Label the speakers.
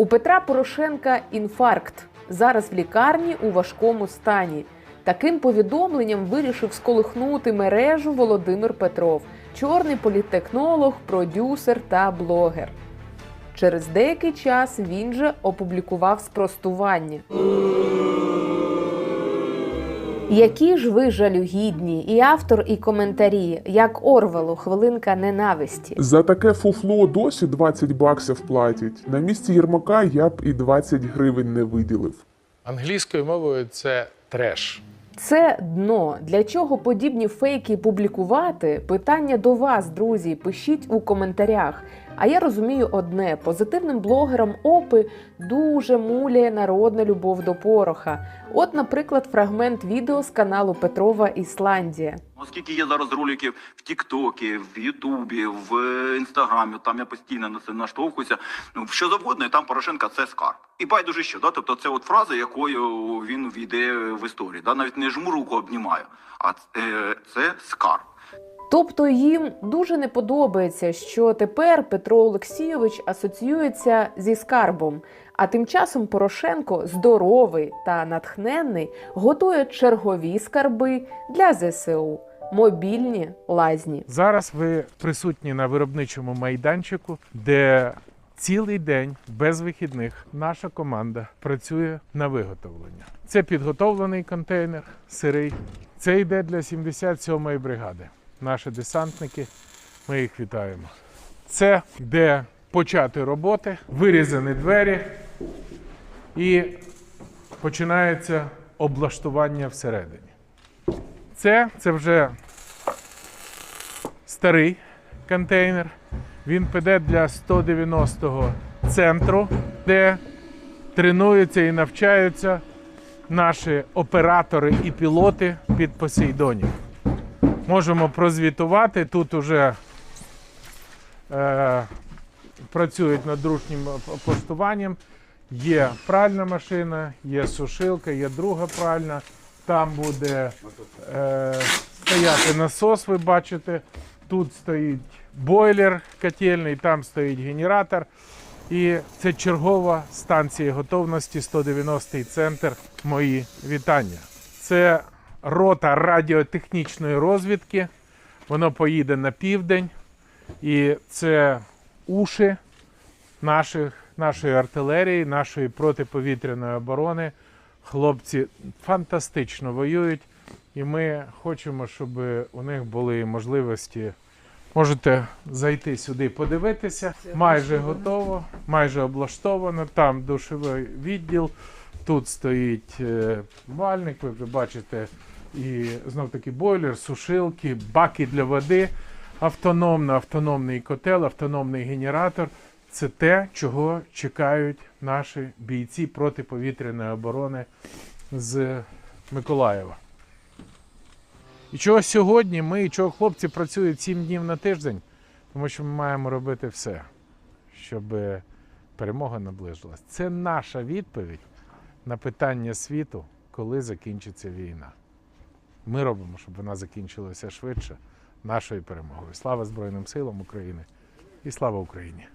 Speaker 1: У Петра Порошенка інфаркт. Зараз в лікарні у важкому стані. Таким повідомленням вирішив сколихнути мережу Володимир Петров, чорний політтехнолог, продюсер та блогер. Через деякий час він же опублікував спростування. Які ж ви жалюгідні, і автор, і коментарі, як Орвелу, хвилинка ненависті.
Speaker 2: За таке фуфло досі 20 баксів платять. На місці Єрмака я б і 20 гривень не виділив.
Speaker 3: Англійською мовою це треш.
Speaker 1: Це дно. Для чого подібні фейки публікувати? Питання до вас, друзі. Пишіть у коментарях. А я розумію одне: позитивним блогерам опи дуже муляє народна любов до пороха. От, наприклад, фрагмент відео з каналу Петрова Ісландія.
Speaker 4: Оскільки є зараз роликів в Тіктокі, в Ютубі, в Інстаграмі, там я постійно на це наштовхуюся. Ну що завгодно, і там Порошенка це скарб. І байдуже що, да? тобто це от фраза, якою він війде в історію. Да? Навіть не жму руку обнімаю, а е, це скарб.
Speaker 1: Тобто їм дуже не подобається, що тепер Петро Олексійович асоціюється зі скарбом. А тим часом Порошенко, здоровий та натхненний, готує чергові скарби для ЗСУ мобільні лазні.
Speaker 3: Зараз ви присутні на виробничому майданчику, де цілий день без вихідних наша команда працює на виготовлення. Це підготовлений контейнер, сирий. Це йде для 77-ї бригади. Наші десантники. Ми їх вітаємо. Це де почати роботи, вирізані двері і починається облаштування всередині. Це, це вже старий контейнер. Він піде для 190-го центру, де тренуються і навчаються наші оператори і пілоти під Посейдонів. Можемо прозвітувати. Тут уже е, працюють над дружнім облаштуванням. Є пральна машина, є сушилка, є друга пральна. Там буде е, стояти насос, ви бачите. Тут стоїть бойлер котельний, там стоїть генератор. І це чергова станція готовності 190-й центр. Мої вітання. Це рота радіотехнічної розвідки. Воно поїде на південь. І це уші наших, нашої артилерії, нашої протиповітряної оборони. Хлопці фантастично воюють, і ми хочемо, щоб у них були можливості. Можете зайти сюди, подивитися. Майже готово, майже облаштовано. Там душовий відділ. Тут стоїть е, вальник, ви бачите, і знов таки бойлер, сушилки, баки для води, автономно, автономний котел, автономний генератор. Це те, чого чекають наші бійці протиповітряної оборони з Миколаєва. І чого сьогодні ми, і чого хлопці працюють 7 днів на тиждень, тому що ми маємо робити все, щоб перемога наближилась. Це наша відповідь на питання світу, коли закінчиться війна. Ми робимо, щоб вона закінчилася швидше нашою перемогою. Слава Збройним силам України і слава Україні!